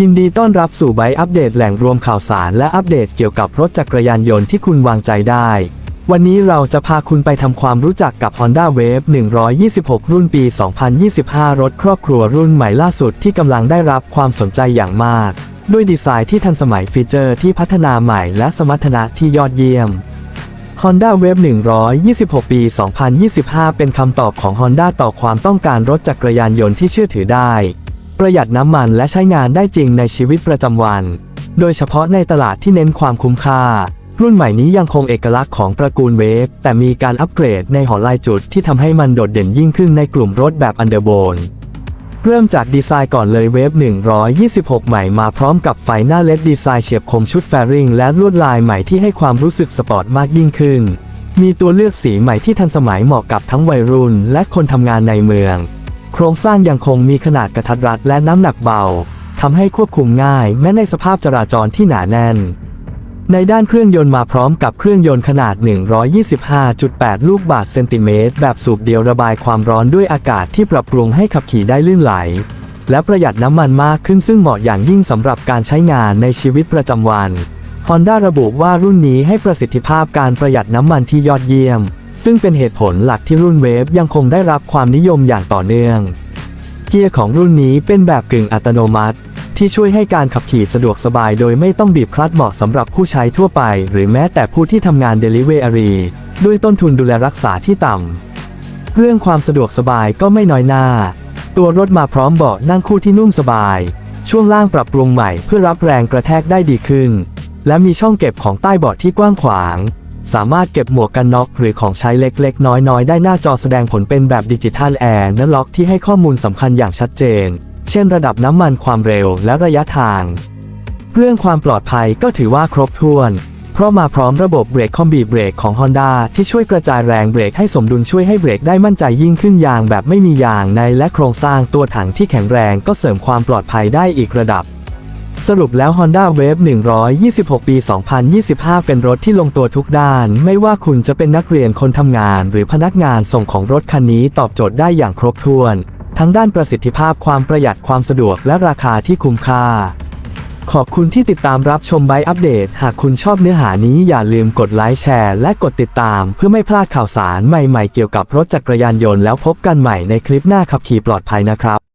ยินดีต้อนรับสู่ไบค์อัปเดตแหล่งรวมข่าวสารและอัปเดตเกี่ยวกับรถจักรยานยนต์ที่คุณวางใจได้ วันนี้เราจะพาคุณไปทำความรู้จักกับ Honda Wave 126 รุ่นปี 2025 รถครอบครัวรุ่นใหม่ล่าสุดที่กำลังได้รับความสนใจอย่างมาก ด้วยดีไซน์ที่ทันสมัยฟีเจอร์ที่พัฒนาใหม่และสมรรถนะที่ยอดเยี่ยม Honda Wave 126 ปี 2025 เป็นคำตอบของ Honda ต่อความต้องการรถจักรยานยนต์ที่เชื่อถือได้ ประหยัดน้ำมันและใช้งานได้จริงในชีวิตประจำวัน โดยเฉพาะในตลาดที่เน้นความคุ้มค่า รุ่นใหม่นี้ยังคงเอกลักษณ์ของตระกูลเวฟแต่มีการอัปเกรดในหอลายจุดที่ทำให้มันโดดเด่นยิ่งขึ้นในกลุ่มรถแบบอันเดอร์โบนเริ่มจากดีไซน์ก่อนเลยเวฟ 126 ใหม่มาพร้อมกับไฟหน้าเลดดีไซน์เฉียบคมชุดแฟริงและลวดลายใหม่ที่ให้ความรู้สึกสปอร์ตมากยิ่งขึ้น มีตัวเลือกสีใหม่ที่ทันสมัยเหมาะกับทั้งวัยรุ่นและคนทำงานในเมือง โครงสร้างยังคงมีขนาดกระทัดรัดและน้ำหนักเบาทำให้ควบคุมง่ายแม้ในสภาพจราจรที่หนาแน่น ในด้านเครื่องยนต์มาพร้อมกับเครื่องยนต์ขนาด 125.8 ลูกบาศก์เซนติเมตรแบบสูบเดียวระบายความร้อนด้วยอากาศที่ปรับปรุงให้ขับขี่ได้ลื่นไหล และประหยัดน้ำมันมากขึ้นซึ่งเหมาะอย่างยิ่งสำหรับการใช้งานในชีวิตประจำวัน Honda ระบุว่ารุ่นนี้ให้ประสิทธิภาพการประหยัดน้ำมันที่ยอดเยี่ยม ซึ่งเป็นเหตุผลหลักที่รุ่นเวฟยังคงได้รับความนิยมอย่างต่อเนื่อง เกียร์ของรุ่นนี้เป็นแบบกึ่งอัตโนมัติ ที่ช่วยให้การขับขี่สะดวกสบายโดยไม่ต้องบีบคลัตช์เหมาะสำหรับผู้ใช้ทั่วไป หรือแม้แต่ผู้ที่ทำงาน Delivery ด้วยต้นทุนดูแลรักษาที่ต่ำ เรื่องความสะดวกสบายก็ไม่น้อยหน้า ตัวรถมาพร้อมเบาะนั่งคู่ที่นุ่มสบาย ช่วงล่างปรับปรุงใหม่เพื่อรับแรงกระแทกได้ดีขึ้น และมีช่องเก็บของใต้เบาะที่กว้างขวาง สามารถเก็บหมวกกันน็อกหรือของใช้เล็กๆ น้อยๆ ได้หน้าจอแสดงผลเป็นแบบดิจิทัลแอร์และล็อกที่ให้ข้อมูลสำคัญอย่างชัดเจน เช่นระดับน้ำมันความเร็วและระยะทาง เรื่องความปลอดภัยก็ถือว่าครบถ้วน เพราะมาพร้อมระบบเบรกคอมบีเบรกของ Honda ที่ช่วยกระจายแรงเบรกให้สมดุลช่วยให้เบรกได้มั่นใจยิ่งขึ้นยางแบบไม่มียางในและโครงสร้างตัวถังที่แข็งแรงก็เสริมความปลอดภัยได้อีกระดับ สรุปแล้ว Honda Wave 126 ปี 2025 เป็นรถที่ลงตัวทุกด้าน ไม่ว่าคุณจะเป็นนักเรียนคนทำงาน หรือพนักงานส่งของรถคันนี้ตอบโจทย์ได้อย่างครบถ้วน ทั้งด้านประสิทธิภาพความประหยัดความสะดวกและราคาที่คุ้มค่า ขอบคุณที่ติดตามรับชมไบอัปเดต หากคุณชอบเนื้อหานี้อย่าลืมกดไลค์แชร์ และกดติดตาม เพื่อไม่พลาดข่าวสารใหม่ๆเกี่ยวกับรถจักรยานยนต์แล้วพบกันใหม่ในคลิปหน้าขับขี่ปลอดภัยนะครับ